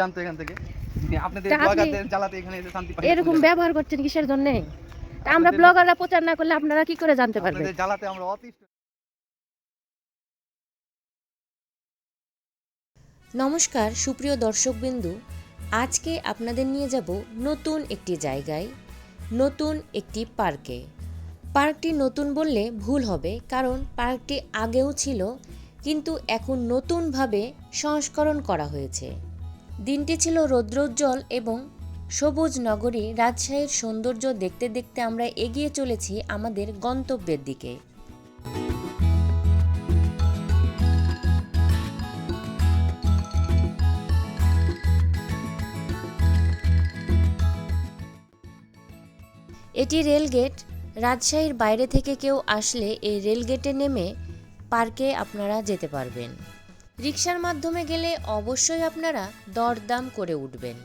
জানতো এখান থেকে। আপনাদের ব্লগারদের জ্বালাতে এখানে এসে শান্তি পাই এরকম ব্যবহার করছেন কিসের জন্য? তা আমরা ব্লগাররা প্রচার না করলে আপনারা কি করে জানতে পারবেন? জ্বালাতে আমরা অতিষ্ঠ নমস্কার সুপ্রিয় দর্শকবিন্দু। আজকে আপনাদের নিয়ে যাব নতুন একটি জায়গায় নতুন একটি পার্কে। পার্কটি নতুন বললে ভুল হবে কারণ পার্কটি আগেও ছিল কিন্তু এখন নতুনভাবে সংস্করণ করা হয়েছে। দিনটি ছিল রৌদ্রোজ্জ্বল এবং সবুজ নগরী। রাজশাহীর সৌন্দর্য দেখতে দেখতে আমরা এগিয়ে চলেছি আমাদের গন্তব্যের দিকে। এটি রেলগেট। রাজশাহীর বাইরে থেকে কেউ আসলে এই রেলগেটে নেমে পার্কে আপনারা যেতে পারবেন। রিক্সার মাধ্যমে গেলে অবশ্যই আপনারা দরদাম করে উঠবেন।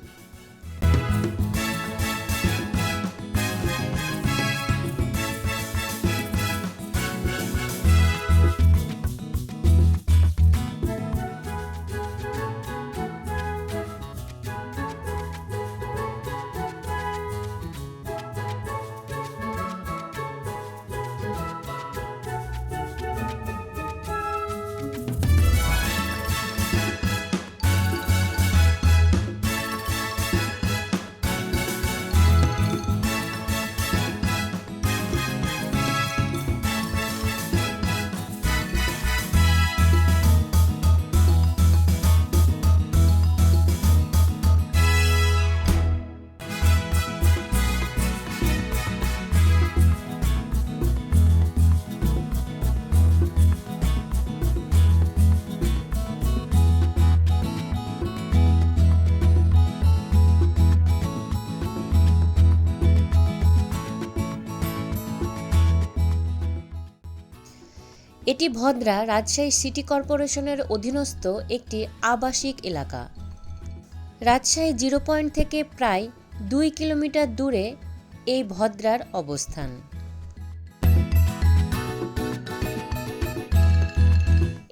এটি ভদ্রা রাজশাহী সিটি কর্পোরেশনের অধীনস্থ একটি আবাসিক এলাকা। রাজশাহী জিরো পয়েন্ট থেকে প্রায় দুই কিলোমিটার দূরে এই ভদ্রার অবস্থান।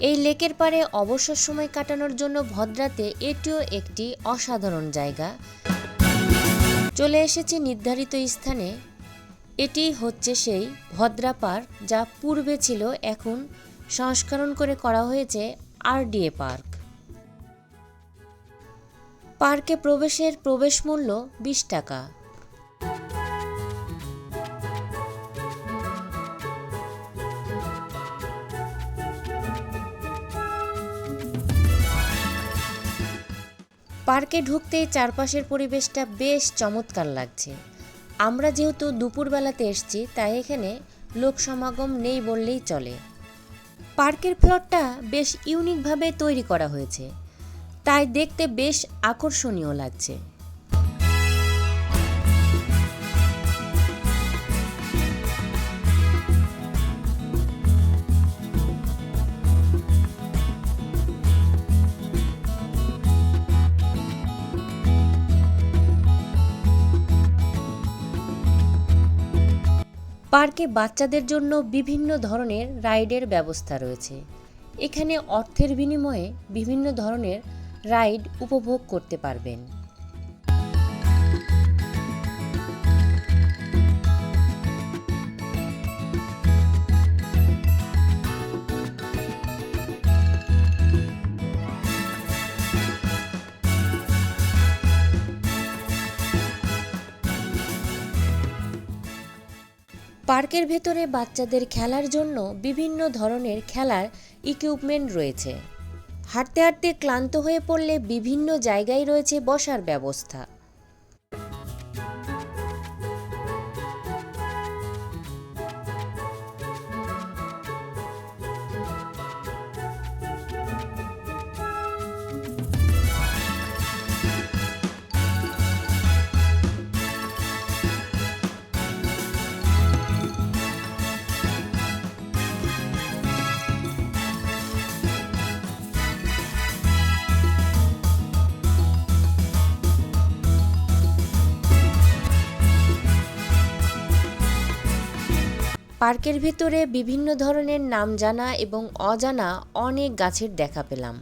এই লেকের পাড়ে অবসর সময় কাটানোর জন্য ভদ্রাতে এটিও একটি অসাধারণ জায়গা। চলে এসেছে নির্ধারিত স্থানে এটি হচ্ছে সেই ভদ্রা পার্ক যা পূর্বে ছিল, এখন সংস্করণ করে করা হয়েছে আরডিএ পার্ক। পার্কে প্রবেশের প্রবেশ মূল্য বিশ টাকা। পার্কে ঢুকতেই চারপাশের পরিবেশটা বেশ চমৎকার লাগছে। আমরা যেহেতু দুপুরবেলাতে এসছি, তাই এখানে লোক সমাগম নেই বললেই চলে। পার্কের ফ্লোরটা বেশ ইউনিকভাবে তৈরি করা হয়েছে। তাই দেখতে বেশ আকর্ষণীয় লাগছে। পার্কে বাচ্চাদের জন্য বিভিন্ন ধরনের রাইডের ব্যবস্থা রয়েছে। এখানে অর্থের বিনিময়ে বিভিন্ন ধরনের রাইড উপভোগ করতে পারবেন। পার্কের ভেতরে বাচ্চাদের খেলার জন্য বিভিন্ন ধরনের খেলার ইকুইপমেন্ট রয়েছে। হাঁটতে হাঁটতে ক্লান্ত হয়ে পড়লে বিভিন্ন জায়গায় রয়েছে বসার ব্যবস্থা। পার্কের ভেতরে বিভিন্ন ধরনের নাম জানা এবং অজানা অনেক গাছের দেখা পেলাম।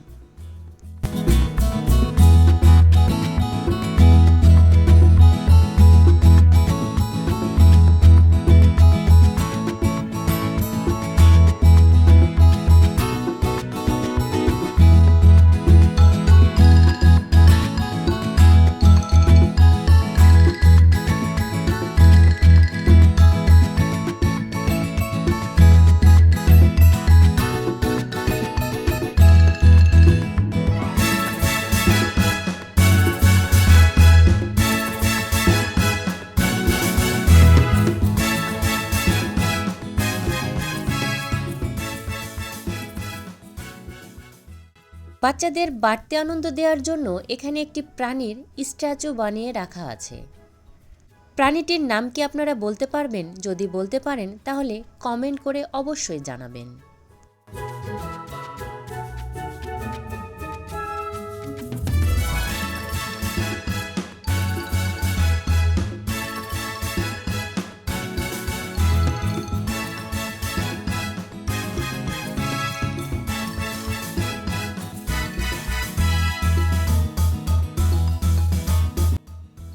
বাচ্চাদের বাড়তি আনন্দ দেওয়ার জন্য এখানে একটি প্রাণীর স্ট্যাচু বানিয়ে রাখা আছে। প্রাণীটির নাম কি আপনারা বলতে পারবেন? যদি বলতে পারেন, তাহলে কমেন্ট করে অবশ্যই জানাবেন।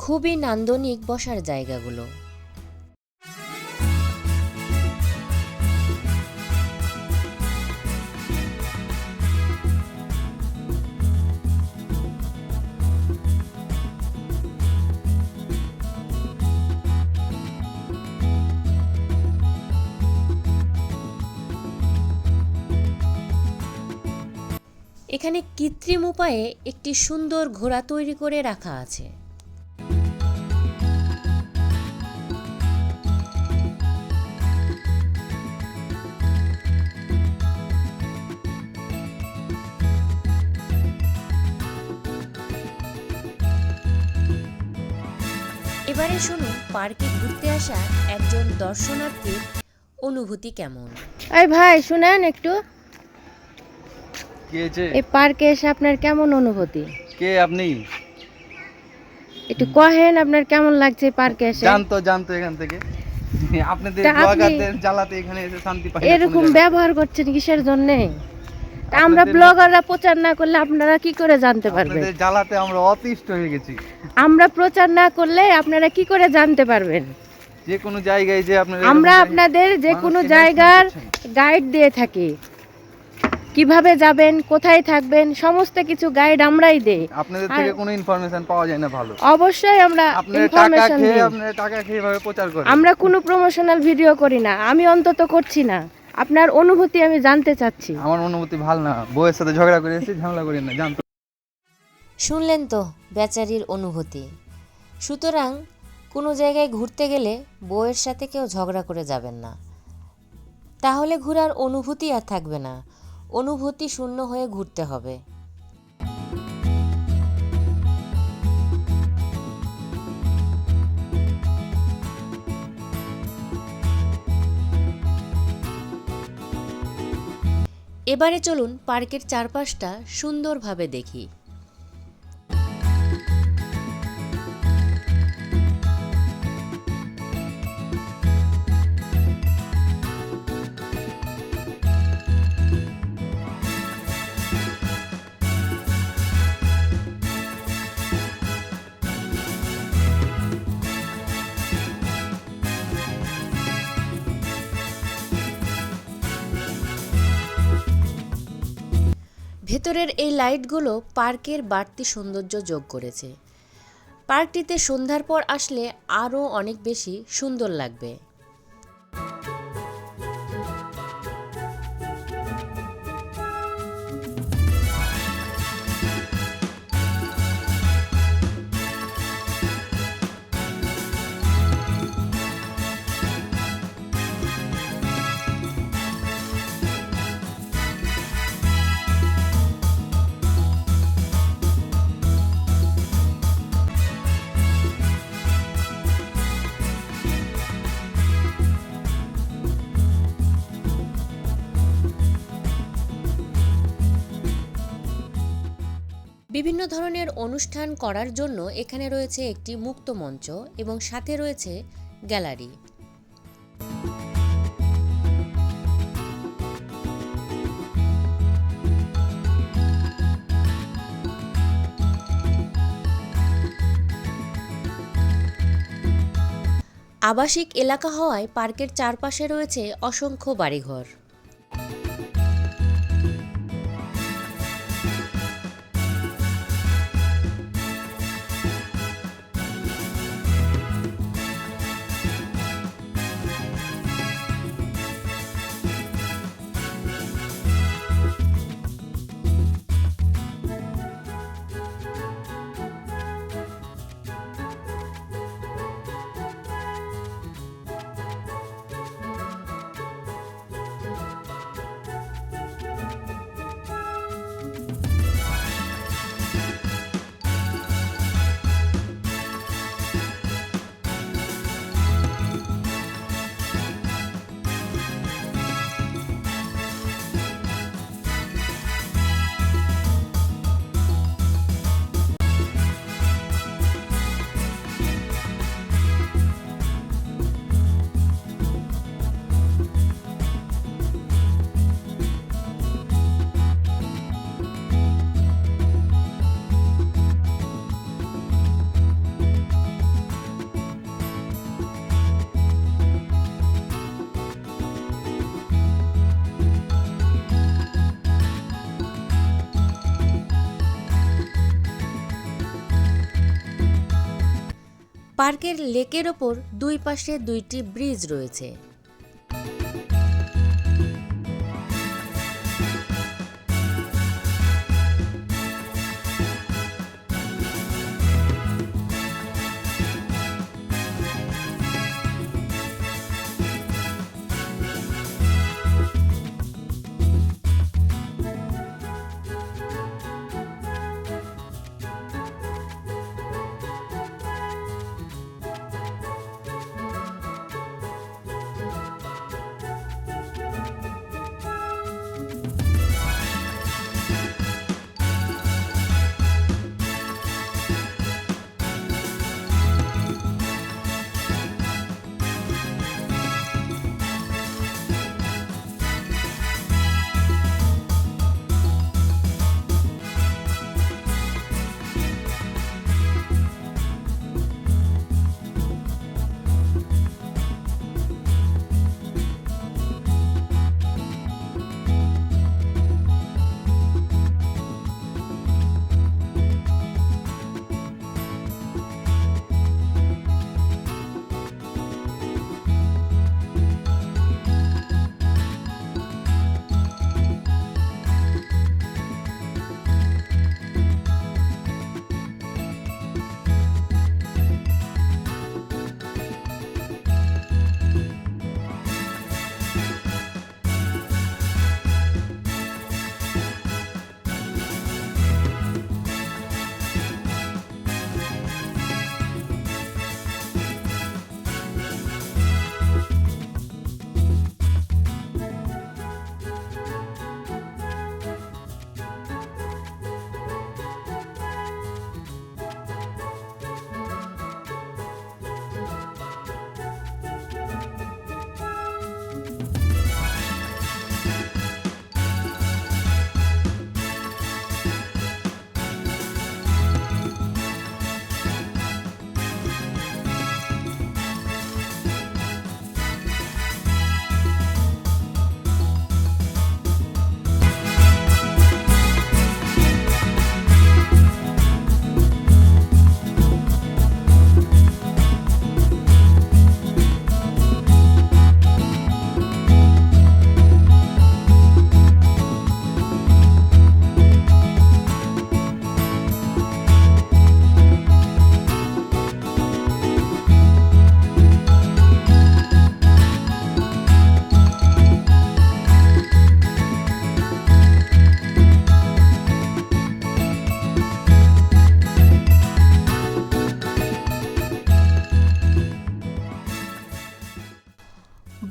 খুবই নান্দনিক বসার জায়গাগুলো। এখানে কৃত্রিম উপায়ে একটি সুন্দর ঘোড়া তৈরি করে রাখা আছে। শুনুন পার্কে ঘুরতে আসা একজন দর্শনার্থীর অনুভূতি কেমন? এই ভাই শুনেন একটু। এই পার্কে এসে আপনার কেমন অনুভূতি? কে আপনি? একটু কহেন আপনার কেমন লাগছে পার্কে এসে। জানতো জানতো এখান থেকে। আপনাদের ব্লগারদের জ্বালাতে এখানে এসে শান্তি পাই এরকম ব্যবহার করছেন কিসের জন্য? তা আমরা ব্লগাররা প্রচার না করলে আপনারা কি করে জানতে পারবেন? জ্বালাতে আমরা অতিষ্ঠ হয়ে গেছি। আমরা প্রচার না করলে আপনারা কি করে জানতে পারবেন? যে কোনো জায়গায় যে আপনারা আমরা আপনাদের যে কোনো জায়গার গাইড দিয়ে থাকি। কীভাবে যাবেন কোথায় থাকবেন সমস্ত কিছু গাইড আমরাই দেই। আপনাদের থেকে কোনো ইনফরমেশন পাওয়া যায় না ভালো। অবশ্যই আমরা ইনফরমেশন দিই। আপনারা টাকা খেয়ে প্রচার করেন। আমরা কোনো প্রমোশনাল ভিডিও করি না। আমি অন্তত করছি না। আপনার অনুভূতি আমি জানতে চাচ্ছি। আমার অনুভূতি ভালো না। বউয়ের সাথে ঝগড়া করে এসেছি ঝামেলা করি না জানতো। শুনলেন তো বেচারির অনুভূতি। সুতরাং কোনো জায়গায় ঘুরতে গেলে বউয়ের সাথে কেউ ঝগড়া করে যাবেন না। তাহলে ঘোরার অনুভূতি আর থাকবে না। অনুভূতি শূন্য হয়ে ঘুরতে হবে। এবারে চলুন পার্কের চারপাশটা সুন্দরভাবে দেখি। ভেতরের এই লাইটগুলো পার্কের বাড়তি সৌন্দর্য যোগ করেছে। পার্কটিতে সন্ধ্যার পর আসলে আরও অনেক বেশি সুন্দর লাগবে। বিভিন্ন ধরনের অনুষ্ঠান করার জন্য এখানে রয়েছে একটি মুক্ত মঞ্চ এবং সাথে রয়েছে গ্যালারি। আবাসিক এলাকা হওয়ায় পার্কের চারপাশে রয়েছে অসংখ্য বাড়িঘর। পার্কের লেকের ওপর দুই পাশে দুইটি ব্রিজ রয়েছে।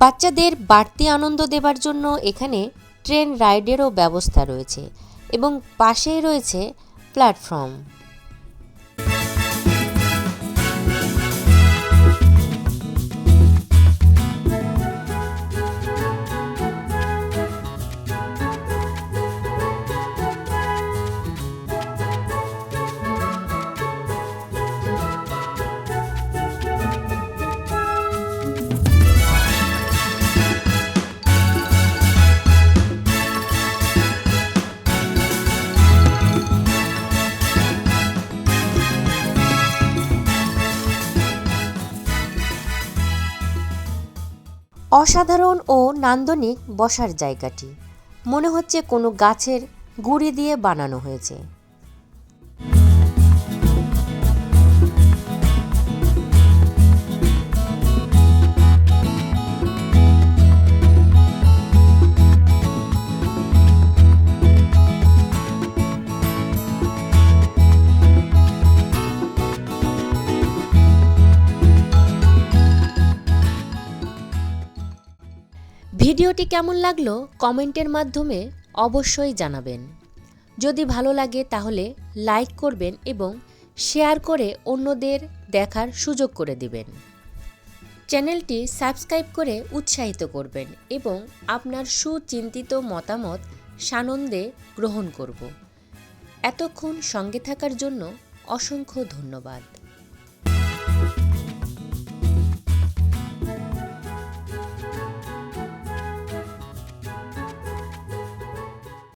বাচ্চাদের বাড়তি আনন্দ দেবার জন্য এখানে ট্রেন রাইডেরও ব্যবস্থা রয়েছে এবং পাশেই রয়েছে প্ল্যাটফর্ম। অসাধারণ ও নান্দনিক বসার জায়গাটি। মনে হচ্ছে কোনো গাছের গুঁড়ি দিয়ে বানানো হয়েছে। ভিডিওটি কেমন লাগল কমেন্টের মাধ্যমে অবশ্যই জানাবেন। যদি ভালো লাগে তাহলে লাইক করবেন এবং শেয়ার করে অন্যদের দেখার সুযোগ করে দিবেন। চ্যানেলটি সাবস্ক্রাইব করে উৎসাহিত করবেন এবং আপনার সুচিন্তিত মতামত সানন্দে গ্রহণ করব। এতক্ষণ সঙ্গে থাকার জন্য অসংখ্য ধন্যবাদ।